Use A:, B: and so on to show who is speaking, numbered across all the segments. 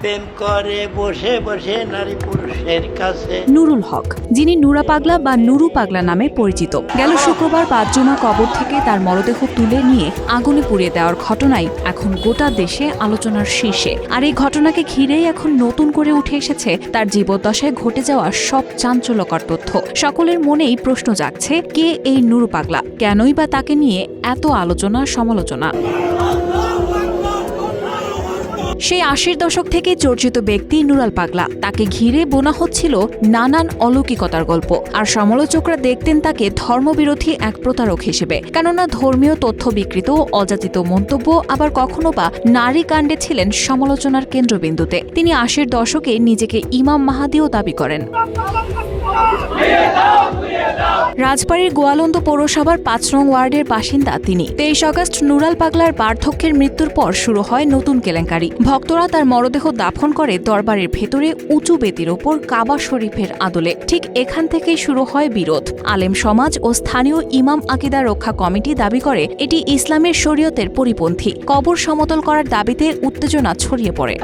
A: প্রেম করে, বসে বসে নারী পুরুষের কাছে।
B: নুরুল হক, যিনি নুরা পাগলা বা নুরু পাগলা নামে পরিচিত। গেল শুক্রবার পাঁচজনা কবর থেকে তার মরদেহ তুলে নিয়ে আগুনে পুড়িয়ে দেওয়ার ঘটনাই এখন গোটা দেশে আলোচনার শীর্ষে। আর এই ঘটনাকে ঘিরেই এখন নতুন করে উঠে এসেছে তার জীবদ্দশায় ঘটে যাওয়া সব চাঞ্চল্যকর তথ্য। সকলের মনেই প্রশ্ন জাগছে, কে এই নুরু পাগলা? কেনই বা তাকে নিয়ে এত আলোচনা, সমালোচনা? সেই আশির দশক থেকে চর্চিত ব্যক্তি নুরাল পাগলা তাকে ঘিরে বোনা হচ্ছিল নানান অলৌকিকতার গল্প আর সমালোচকরা দেখতেন তাকে ধর্মবিরোধী এক প্রতারক হিসেবে কেননা ধর্মীয় তথ্য বিকৃত অযাচিত মন্তব্য আবার কখনো বা নারী কাণ্ডে ছিলেন সমালোচনার কেন্দ্রবিন্দুতে তিনি আশির দশকে নিজেকে ইমাম মাহাদিও দাবি করেন রাজবাড়ির গোয়ালন্দ পৌরসভার পাঁচ নং ওয়ার্ডের বাসিন্দা তিনি। তেইশ আগস্ট নুরাল পাগলার বার্ধক্যের মৃত্যুর পর শুরু হয় নতুন কেলেঙ্কারি। ভক্তরা তার মরদেহ দাফন করে দরবারের ভেতরে উঁচু বেতির ওপর কাবা শরীফের আদলে। ঠিক এখান থেকেই শুরু হয় বিরোধ। আলেম সমাজ ও স্থানীয় ইমাম আকিদা রক্ষা কমিটি দাবি করে, এটি ইসলামের শরীয়তের পরিপন্থী। কবর সমতল করার দাবিতে উত্তেজনা ছড়িয়ে পড়ে।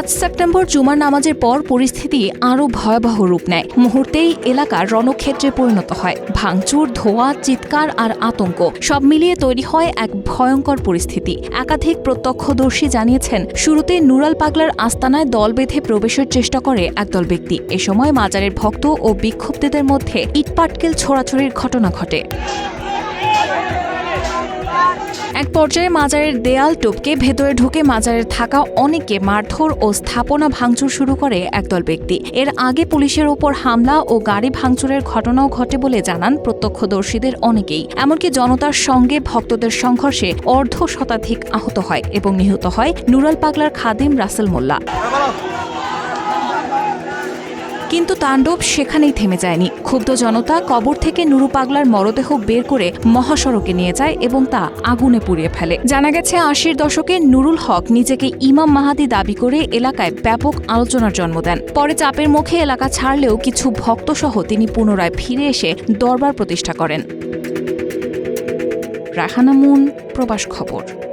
B: পাঁচ সেপ্টেম্বর জুমার নামাজের পর পরিস্থিতি আরও ভয়াবহ রূপ নেয়। মুহূর্তেই এলাকা রণক্ষেত্রে পরিণত হয়। ভাঙচুর, ধোয়া, চিৎকার আর আতঙ্ক সব মিলিয়ে তৈরি হয় এক ভয়ঙ্কর পরিস্থিতি। একাধিক প্রত্যক্ষদর্শী জানিয়েছেন, শুরুতে নুরাল পাগলার আস্তানায় দল বেঁধে প্রবেশের চেষ্টা করে একদল ব্যক্তি। এ সময় মাজারের ভক্ত ও বিক্ষুব্ধদের মধ্যে ইটপাটকেল ছোড়াছড়ির ঘটনা ঘটে। এক পর্যায়ে মাজারের দেয়াল টপকে ভেতরে ঢুকে মাজারের থাকা অনেককে মারধর ও স্থাপনা ভাঙচুর শুরু করে একদল ব্যক্তি। এর আগে পুলিশের ওপর হামলা ও গাড়ি ভাঙচুরের ঘটনাও ঘটে বলে জানান প্রত্যক্ষদর্শীদের অনেকেই। এমনকি জনতার সঙ্গে ভক্তদের সংঘর্ষে অর্ধ শতাধিক আহত হয় এবং নিহত হয় নুরাল পাগলার খাদিম রাসেল মোল্লা। কিন্তু তাণ্ডব সেখানেই থেমে যায়নি। ক্ষুব্ধ জনতা কবর থেকে নুরু পাগলার মরদেহ বের করে মহাসড়কে নিয়ে যায় এবং তা আগুনে পুড়িয়ে ফেলে। জানা গেছে, আশির দশকে নুরুল হক নিজেকে ইমাম মাহাদি দাবি করে এলাকায় ব্যাপক আলোচনার জন্ম দেন। পরে চাপের মুখে এলাকা ছাড়লেও কিছু ভক্তসহ তিনি পুনরায় ফিরে এসে দরবার প্রতিষ্ঠা করেন। রাহানামুন, প্রবাস খবর।